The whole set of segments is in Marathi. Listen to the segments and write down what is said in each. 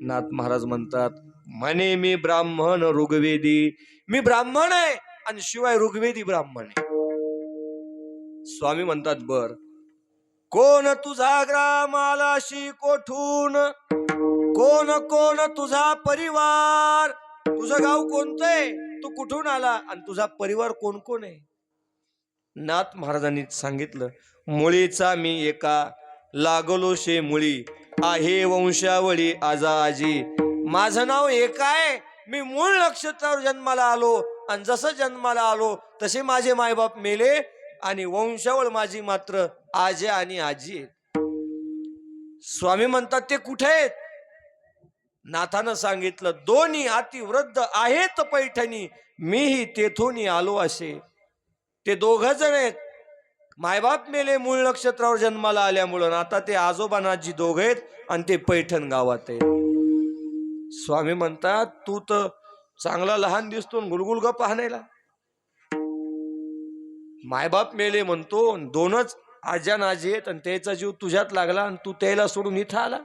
नाथ महाराज म्हणतात म्हणे मी ब्राह्मण ऋग्वेदी. मी ब्राह्मण आहे आणि शिवाय ऋग्वेदी ब्राह्मण आहे. स्वामी म्हणतात बर. कोण तुझा ग्रामालाशी कोठून? कोण कोण तुझा परिवार? तुझं गाव कोणतं आहे? तू कुठून आला आणि तुझा परिवार कोण कोण आहे? नाथ महाराजांनी सांगितलं मुळीचा मी एका लागलो शे मुळी. आहे वंशावळी आजा आजी माझं नाव एक आहे. मी मूळ नक्षत्रावर जन्माला आलो आणि जसं जन्माला आलो तसे माझे मायबाप मेले आणि वंशावळ माझी मात्र आजे आणि आजी आहेत. स्वामी म्हणतात ते कुठे आहेत? नाथानं सांगितलं दोन्ही अतिवृद्ध आहेत पैठणी. मीही तेथून आलो असे. ते दोघ जण आहेत. मायबाप मेले मूळ नक्षत्रावर जन्माला आल्यामुळं आता ते आजोबानाजी दोघ आहेत आणि ते पैठण गावात आहे. स्वामी म्हणतात तू तर चांगला लहान दिसतो गुलगुल ग पाहण्याला मायबाप मेले म्हणतो दोनच आज्या नाजी आहेत आणि त्याचा जीव तुझ्यात लागला आणि तू त्याला सोडून इथं आला.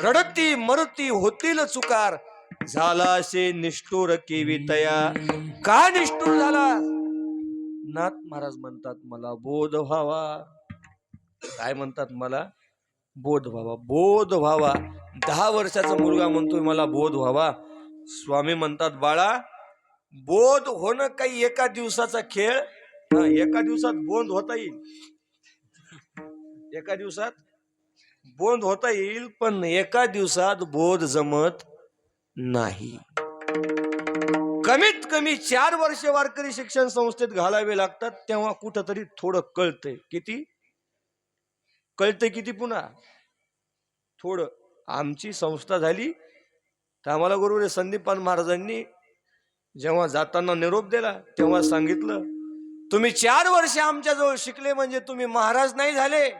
रडती मरती होतील चुकार. झाला असे निष्ठुर केवी तया का निष्ठुर झाला? नाथ महाराज म्हणतात मला बोध व्हावा. काय म्हणतात मला? बोध व्हावा. बोध व्हावा. दहा वर्षाचा मुलगा म्हणतोय मला बोध व्हावा. स्वामी म्हणतात बाळा बोध होणं काही एका दिवसाचा खेळ हा, एका दिवसात बोध होता येईल. एका दिवसात बोध होता येईल पण एका दिवसात बोध जमत नाही. कमीत कमी चार वर्ष वारकरी शिक्षण संस्थेत घालावे लागतात तेव्हा कुठंतरी थोडं कळतंय. किती? कळतंय किती पुन्हा? थोडं. आमची संस्था झाली तर आम्हाला गुरुरे संदीपान महाराजांनी जेव्हा जाताना निरोप दिला तेव्हा सांगितलं तुम्ही चार वर्ष आमच्याजवळ शिकले म्हणजे तुम्ही महाराज नाही झाले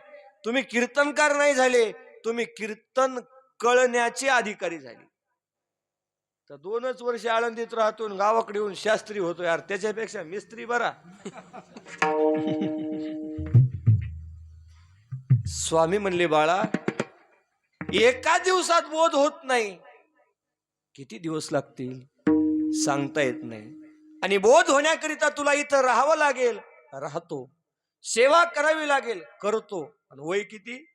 तुम्ही कीर्तनकार नाही झाले तुम्ही कीर्तन कळण्याचे अधिकारी झाले. तर दोनच वर्ष आळंदीत राहतो आणि गावाकडे येऊन शास्त्री होतो यार. त्याच्यापेक्षा मिस्त्री बरा. स्वामी म्हणले बाळा एका दिवसात बोध होत नाही. किती दिवस लागतील? सांगता येत नाही. आणि बोध होण्याकरिता तुला इथं राहावं लागेल. राहतो. सेवा करावी लागेल. करतो. आणि वय किती?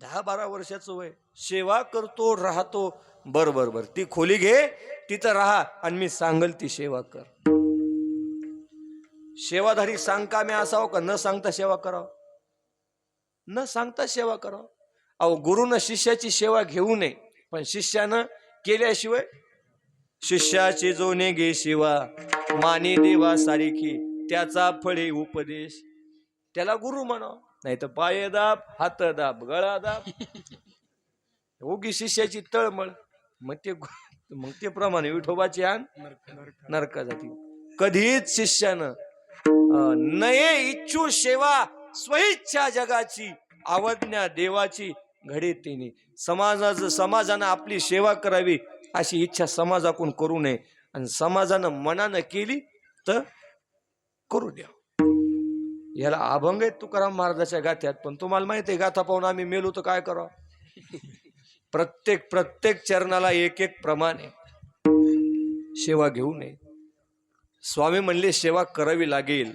दहा बारा वर्षाचं वय. सेवा करतो राहतो. बर बर बर. ती खोली घे तिथं राहा आणि मी सांगल ती सेवा कर. सेवाधारी सांग का मी असावं का? न सांगता सेवा करावं? न सांगता सेवा करावं? अहो गुरुनं शिष्याची सेवा घेऊ नये पण शिष्यानं केल्याशिवाय शिष्याचे जो गे शिवा. माने देवा सारिखी त्याचा फळे उपदेश. त्याला गुरु म्हणावं. नाही तर पाय दाब हात दाब गळा दाब. उगी शिष्याची तळमळ. मग ते मग ते प्रमाणे विठोबाची आण. नरका जाती. कधीच शिष्यानं नये इच्छू सेवा स्वइच्छा जगाची आवडण्या देवाची घडे तिने. समाजाचं समाजानं आपली सेवा करावी अशी इच्छा समाजाकडून करू नये. आणि समाजानं मनानं केली तर करू द्या. याला अभंग आहेत तुकाराम महाराजाच्या गाथ्यात पण तुम्हाला माहिती आहे गाथा पाहून आम्ही मेलो तर काय करा प्रत्येक प्रत्येक चरणाला एक एक प्रमाण आहे. सेवा घेऊ नये. स्वामी म्हणले सेवा करावी लागेल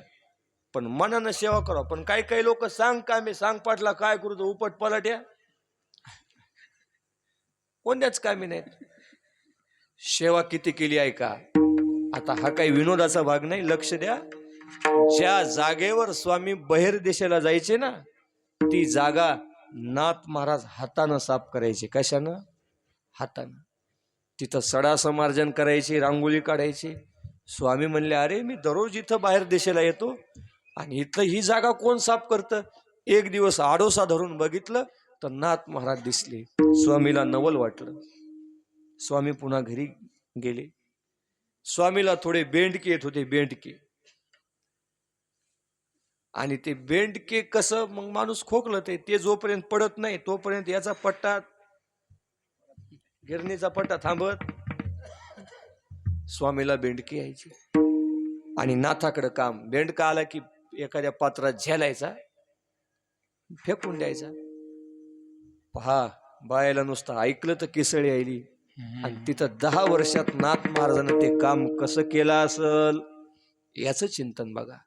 पण मनानं सेवा करा पण काही काही लोक सांग काय मी सांग पाटला काय करू तो उपट पलट्या? कोणत्याच कामी नाहीत. सेवा किती केली आहे का? आता हा काही विनोदाचा भाग नाही लक्ष द्या. ज्या जागेवर स्वामी बहिर देशाला जायचे ना ती जागा नाथ महाराज हातानं साफ करायचे. कशानं? हातानं. तिथं सडा समार्जन करायची रांगोळी काढायची. स्वामी म्हणले अरे मी दररोज इथं बाहेर देशाला येतो आणि इथं ही जागा कोण साफ करतं? एक दिवस आडोसा धरून बघितलं तर नाथ महाराज दिसले. स्वामीला नवल वाटलं. स्वामी पुन्हा घरी गेले. स्वामीला थोडे बेंडके येत होते बेंडके. आणि ते बेंडके कसं मग माणूस खोकलं ते ते जोपर्यंत पडत नाही तोपर्यंत याचा पट्टा गिरणीचा पट्टा थांबत. स्वामीला बेंडकी यायची. आणि नाथाकडं काम बेंडका आला की एखाद्या पात्रात झेलायचा फेकून द्यायचा. पहा बायाला नुसतं ऐकलं तर केसळी आली आणि तिथं दहा वर्षात नाथ महाराजानं ते काम कसं केलं असल याचं चिंतन बघा.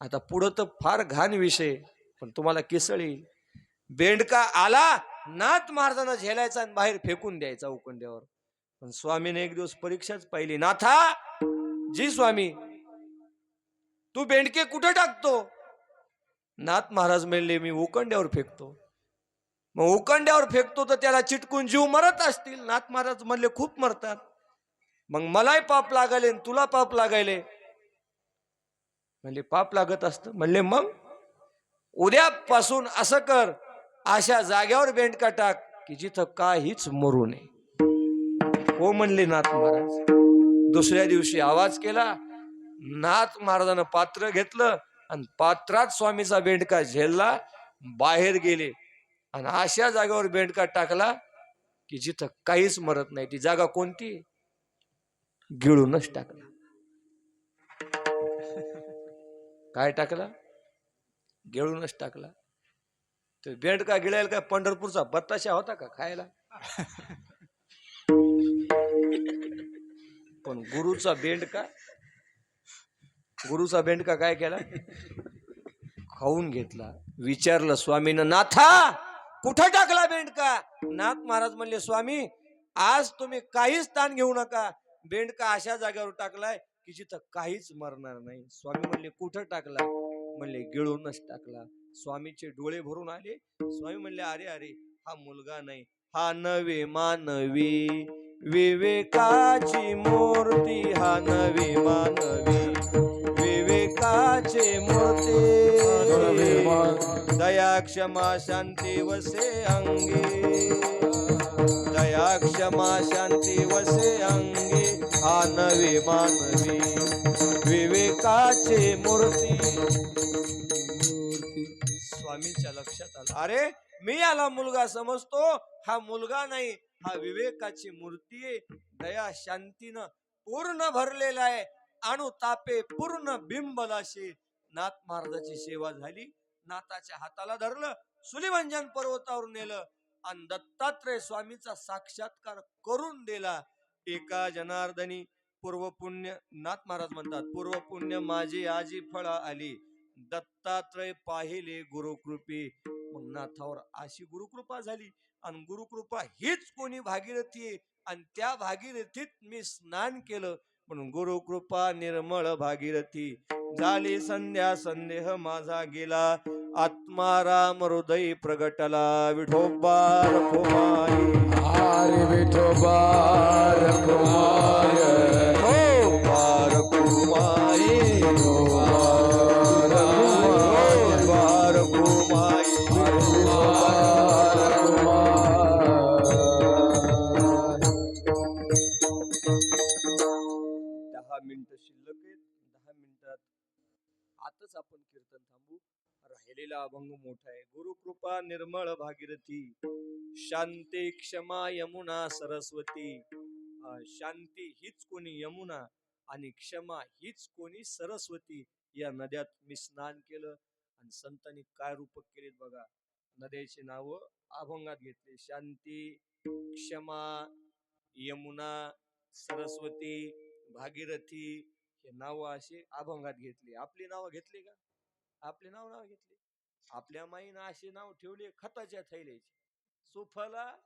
आता पुढं तर फार घाण विषय पण तुम्हाला केसळी. बेंडका आला नाथ महाराजांना झेलायचा आणि बाहेर फेकून द्यायचा उकंड्यावर. पण स्वामीने एक दिवस परीक्षाच पाहिली. नाथा जी स्वामी तू बेंडके कुठं टाकतो? नाथ महाराज म्हणले मी उकंड्यावर फेकतो. मग उकंड्यावर फेकतो तर त्याला चिटकून जीव मरत असतील. नाथ महाराज म्हणले खूप मरतात. मग मलाही पाप लागायले आणि तुला पाप लागायले. म्हणले पाप लागत असतं. म्हणले मग? उद्यापासून असं कर. अशा जाग्यावर बेंडका टाक की जिथं काहीच मरू नये. हो म्हणले नाथ महाराज. दुसऱ्या दिवशी आवाज केला. नाथ महाराजानं पात्र घेतलं आणि पात्रात स्वामीचा बेंडका झेलला बाहेर गेले आणि अशा जागेवर बेंडका टाकला की जिथं काहीच मरत नाही. ती जागा कोणती? गिळूनच टाकला. काय टाकला? गिळूनच टाकला. तर बेंडका गिळायला काय पंढरपूरचा बत्ताशा होता का खायला? पण गुरुचा बेंडका गुरुचा बेंडका काय केला? खाऊन घेतला. विचारलं स्वामीनं नाथा कुठं टाकला बेंडका नाथ महाराज म्हणले स्वामी आज तुम्ही काहीच ताण घेऊ नका. बेंडका अशा जागेवर टाकलाय की जिथं काहीच मरणार नाही. स्वामी म्हणले कुठं टाकला? म्हणले गिळूनच टाकला. स्वामीचे डोळे भरून आले. स्वामी म्हणले अरे अरे हा मुलगा नाही. हा नवे मानवी. विवेकाची मूर्ती हा नवी मानवी. विवेकाचे मूर्ती. दया क्षमा शांती वसे अंगी. दया क्षमा शांती वसे अंगी हा नवी मानवी विवेकाचे मूर्ती. स्वामीच्या लक्षात आलं. अरे मी याला मुलगा समजतो. हा मुलगा नाही हा विवेकाची मूर्ती आहे. दया शांतीनं पूर्ण भरलेला आहे. तापे पूर्ण बिंबलाशी नाथ महाराजाची सेवा झाली. नाथाच्या हाताला धरलं. सुलिभंजन पर्वतावर नेलं. आणि दत्तात्रय स्वामीचा साक्षात्कार करून दिला. एका जनार्दनी पूर्व पुण्य नाथ महाराज म्हणतात पूर्व पुण्य माझी आजी फळ आली. दत्तात्रय पाहिले गुरुकृपी. मग नाथावर अशी गुरुकृपा झाली आणि गुरुकृपा हीच कोणी भागीरथी आणि त्या भागीरथीत मी स्नान केलं. म्हणून गुरुकृपा निर्मळ भागीरथी. झाली संध्या संदेह माझा गेला. आत्माराम हृदय प्रगटला विठोबा रखुमाई हरे विठोबा रखुमाय विठोबा रखुमाई विठोबा रखुमाई दहा मिनिटं शिल्लक आहेत. दहा मिनिटात आताच आपण कीर्तन थांबू. राहिलेला अभंग मोठा आहे. गुरुकृपा निर्मळ भागीरथी. शांती क्षमा यमुना सरस्वती. शांती हीच कोणी यमुना आणि क्षमा हीच कोणी सरस्वती या नद्यात मी स्नान केलं आणि संतांनी काय रूपक केलेत बघा. नद्याची नाव अभंगात घेतली. शांती क्षमा यमुना सरस्वती भागीरथी हे नाव अशी अभंगात घेतली. आपली नावं घेतली का? आपले नाव नाव घेतले. आपल्या माईनं अशी नाव ठेवले खताच्या थैल्याची सुफला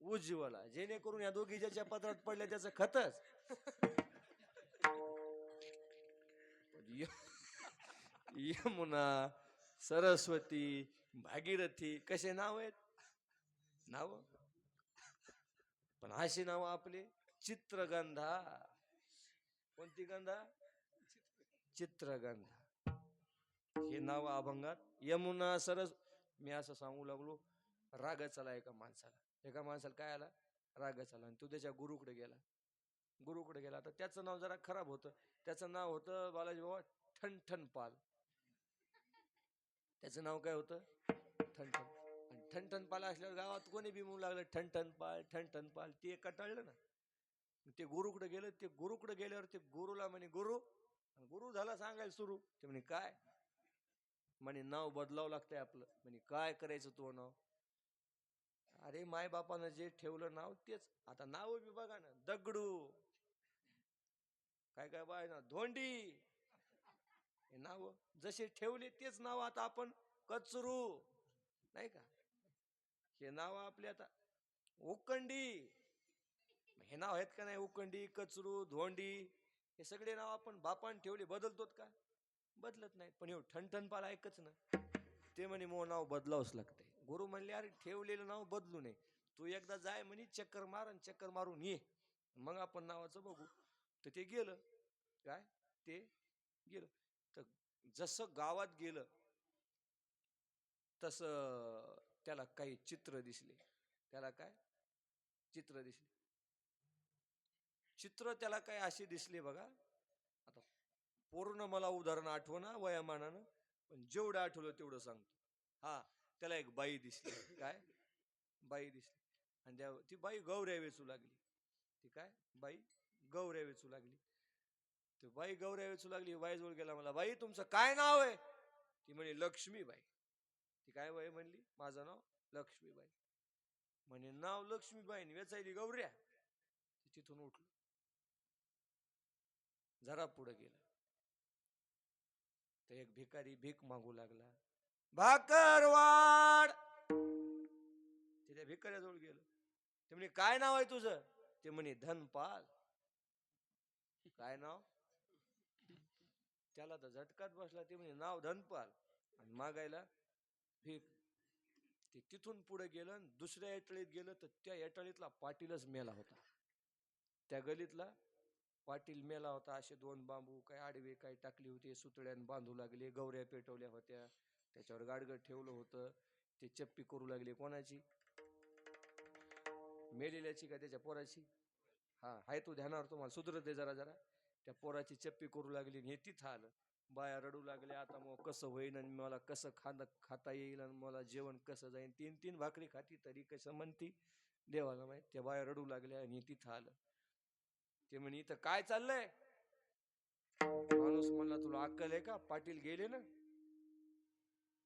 उज्ज्वला. जेणेकरून या दोघी ज्याच्या पत्रात पडल्या त्याचं खतच. यमुना सरस्वती भागीरथी कसे नाव आहेत? नाव? पण अशी नाव आपले चित्रगंधा. कोणती गंधा? चित्रगंधा. हे नाव अभंगात. यमुना सरस. मी असं सांगू लागलो रागच आला एका माणसाला. एका माणसाला काय आला? रागच आला आणि तो त्याच्या गुरुकडे गेला. गुरुकडे गेला. तर त्याचं नाव जरा खराब होतं. त्याचं नाव होतं बालाजी बाबा ठणठण पाल. त्याचं नाव काय होतं? ठणठण. आणि ठणठण पाल असल्यावर गावात कोणी बिमू म्हणू लागलं? ठणठण पाल ठणठण पाल. ते कटाळलं ना. ते गुरुकडे गेलं. ते गुरुकडे गेल्यावर ते गुरुला म्हणे गुरु. गुरु झाला सांगायला सुरू. ते म्हणे काय? म्हणे नाव बदलावं लागतंय आपलं. म्हणे काय करायचं तो नाव? अरे माय बापानं जे ठेवलं नाव तेच. आता नाव बी बघा ना. दगडू. काय काय बाय ना धोंडी. हे नाव जसे ठेवले तेच नाव आता आपण कचरू. नाही का? हे नाव आपले आता उकंडी. हे नाव आहेत का नाही? उकंडी कचरू धोंडी. हे सगळे नाव आपण बापान ठेवले बदलतोत का? बदलत नाहीत. पण हे ठणठणपाला ऐकच ना. ते म्हणे मो नाव बदलावंच लागते गुरु म्हणले अरे ठेवलेलं नाव बदलू नये. तू एकदा जाय म्हणे चक्कर मार आणि चक्कर मारून ये. मग आपण नावाचं बघू. तर ते गेलं. काय? ते गेलं. तर जसं गावात गेलं तसं त्याला काही चित्र दिसले. त्याला काय? चित्र दिसले. चित्र त्याला काय असे दिसले बघा. पूर्ण मला उदाहरण आठवना वयामानानं. पण जेवढं आठवलं तेवढं सांगतो. हा त्याला एक बाई दिसली. काय? बाई दिसली. आणि त्या ती बाई गौऱ्या वेचू लागली. ती काय? बाई गौऱ्या वेचू लागली. ती बाई गौऱ्या वेचू लागली. बाईजवळ गेला मला बाई तुमचं काय नाव आहे? ती म्हणे लक्ष्मीबाई ती काय बाई म्हणली? माझं नाव लक्ष्मीबाई म्हणे नाव लक्ष्मीबाई वेचायली गौऱ्या. तिथून उठलो. जरा पुढे गेलं. तर एक भिकारी भीक मागू लागला. भाकरवाड! तिथे ते त्या भिकाऱ्याजवळ गेलं. ते म्हणे काय नाव आहे तुझं? ते म्हणे धनपाल. काय नाव? त्याला तर झटकात बसला. ते म्हणे नाव धनपाल. आणि मागायला भीक. ते तिथून पुढे गेलं आणि दुसऱ्या एटळीत गेलं तर त्या एटळीतला पाटीलच मेला होता. त्या गलीतला पाटील मेला होता असे दोन बांबू काय आडवे काय टाकले होते सुतळ्यान बांधू लागले गौऱ्या पेटवल्या होत्या. त्याच्यावर गाडगड ठेवलं होतं. ते चप्पी करू लागले कोणाची? मेलेल्याची का त्याच्या पोराची? हा हाय तू ध्यानावर तुम्हाला सुधरत दे जरा जरा. त्या पोराची चप्पी करू लागली आणि हे तिथं आलं. बाया रडू लागल्या आता मग कसं होईन आणि मला कसं खांद खाता येईल आणि मला जेवण कसं जाईन? तीन तीन भाकरी खाती तरी कसं म्हणती? देवाला माहीत त्या बाया रडू लागल्या आणि तिथं आलं. ते म्हणे इथं काय चाललंय? माणूस म्हणला तुला अक्कल आहे का? पाटील गेले ना?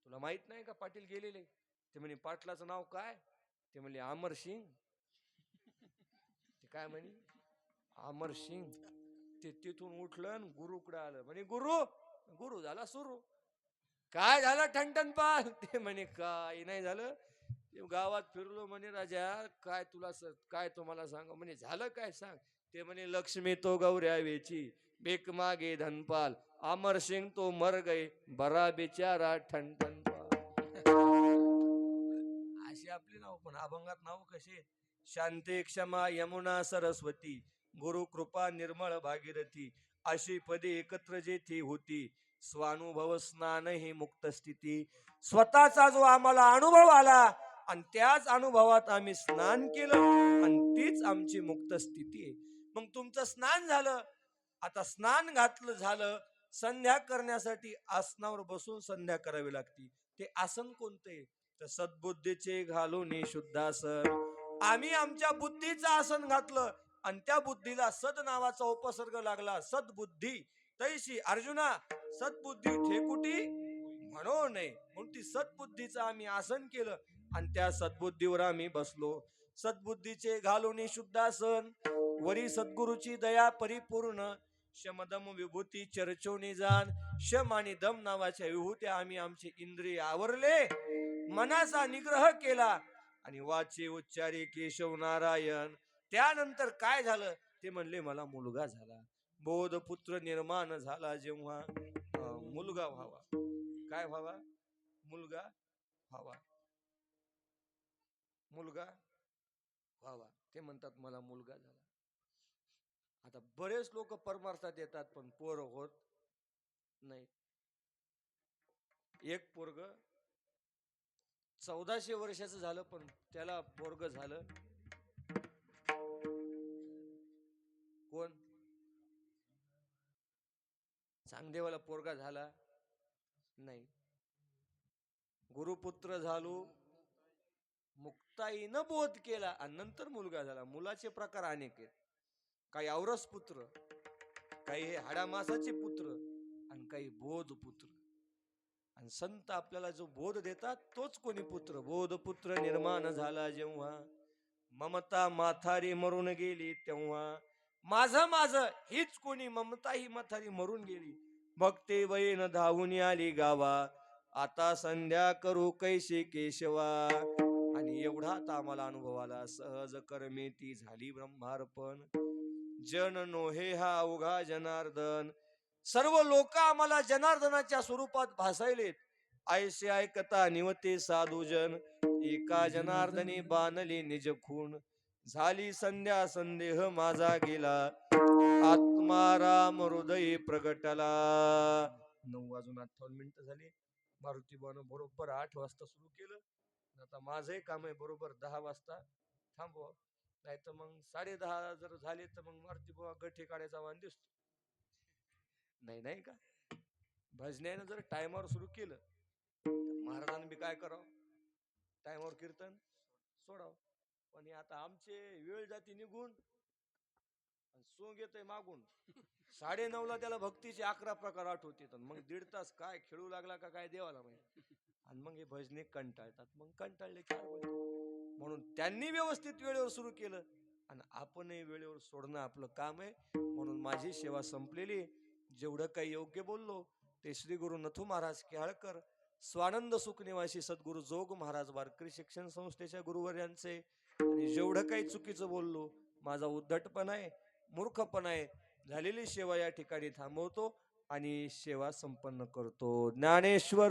तुला माहीत नाही का पाटील गेलेले? ते म्हणे पाटलाचं नाव काय? ते म्हणले अमर सिंग. ते काय म्हणे अमर सिंग. ते तिथून उठलं आणि गुरुकडे आलं. म्हणे गुरु गुरु झाला सुरू. काय झालं ठणठण पाल ते म्हणे काय नाही झालं. ते गावात फिरलो म्हणे राजा. काय तुला काय तुम्हाला सांग? म्हणे झालं काय सांग. ते म्हणे लक्ष्मी तो गौऱ्या वेची बेक मागे धनपाल अमर सिंग तो मर गए बरा बिचारा ठणठण अशी आपली नाव पण अभंगात नाव कसे शांती क्षमा यमुना सरस्वती गुरु कृपा निर्मळ भागीरथी अशी पदे एकत्र जेथी होती स्वानुभव स्नान ही मुक्त स्थिती. स्वतःचा जो आम्हाला अनुभव आला आणि त्याच अनुभवात आम्ही स्नान केलं आणि तीच आमची मुक्त स्थिती आहे. मग तुमचं स्नान झालं. आता स्नान घातलं झालं संध्या करण्यासाठी आसनावर बसून संध्या करावी लागती. ते आसन कोणते? तर सद्बुद्धीचे घालून शुद्धासन. आम्ही आमच्या बुद्धीचं आसन घातलं आणि त्या बुद्धीला सद नावाचा उपसर्ग लागला. सद्बुद्धी. तैशी अर्जुना सद्बुद्धी ठेकुटी म्हणू नये म्हणून ती सद्बुद्धीचं आम्ही आसन केलं आणि त्या सद्बुद्धीवर आम्ही बसलो. सद्बुद्धीचे घालून शुद्धासन. वरी सद्गुरूची दया परिपूर्ण शमदम विभूती चर्चोनी जाण शम आणि दम नावाच्या विभूत्या आम्ही आमचे इंद्रिय आवरले मनाचा निग्रह केला आणि वाचे उच्चारे केशव नारायण. त्यानंतर काय झालं? ते म्हणले मला मुलगा झाला. बोध पुत्र निर्माण झाला जेव्हा. मुलगा व्हावा. काय व्हावा? मुलगा व्हावा. मुलगा व्हावा. ते म्हणतात मला मुलगा झाला. आता बरेच लोक परमार्थात येतात पण पोर होत नाही एक पोरग चौदाशे वर्षाचं झालं पण त्याला पोरग झालं. कोण? चांगदेवाला पोरगा झाला नाही. गुरुपुत्र झालो मुक्ताईनं बोध केला आणि नंतर मुलगा झाला. मुलाचे प्रकार अनेक आहेत. काही औरस पुत्र काही हे हाडामासाचे पुत्र आणि काही बोध पुत्र. आणि संत आपल्याला जो बोध देतात तोच कोणी पुत्र? बोध पुत्र निर्माण झाला जेव्हा. ममता माथारी मरून गेली तेव्हा. माझं माझं हीच कोणी? ममता ही माथारी मरून गेली. भक्ते वयन धावून आली गावा. आता संध्या करू कैसे केशवा? आणि एवढा आता आम्हाला अनुभव आला. सहज कर्मे ती झाली ब्रह्मार्पण. जन नोहे हा अवघा जनार्दन. सर्व लोक आम्हाला जनार्दनाच्या स्वरूपात भासायलेत. आयसे ऐकता निवते साधुजन. एका जनार्दनी बाणली निज खून झाली संध्या संदेह माझा गेला. आत्मा राम हृदय प्रगटला. नऊ वाजून अठ्ठावन्न मिनिटं झाली. मारुती बुवानं बरोबर आठ वाजता सुरू केलं. आता माझंही काम आहे बरोबर दहा वाजता. थांबवा. नाही तर मग साडे दहा जर झाले तर मग मारुती बुवा गठे काढायचा वाहन दिसतो. नाही नाही का? भजन्यानं जर टायमावर सुरू केलं तर महाराजांनी बी काय करावं? टायमावर कीर्तन सोडावं. पण हे आता आमचे वेळ जाती निघून सोंग येतोय मागून. साडे ला त्याला भक्तीचे अकरा प्रकार आठवते मग दीड तास काय खेळू लागला का काय देवाला माहिती. आणि मग हे भजने कंटाळतात. मग कंटाळले काय म्हणून त्यांनी व्यवस्थित वेळेवर सुरू केलं. आणि आपणही वेळेवर सोडणं आपलं काम आहे. म्हणून माझी सेवा संपलेली. जेवढं काही योग्य बोललो ते श्री गुरु नथू महाराज केहाळकर स्वानंद सुखनिवासी सद्गुरु जोग महाराज वारकरी शिक्षण संस्थेच्या गुरुवर्यांचे. आणि जेवढं काही चुकीचं बोललो माझा उद्धटपणा आहे. मूर्खपणा आहे. झालेली सेवा या ठिकाणी थांबवतो आणि सेवा संपन्न करतो. ज्ञानेश्वर!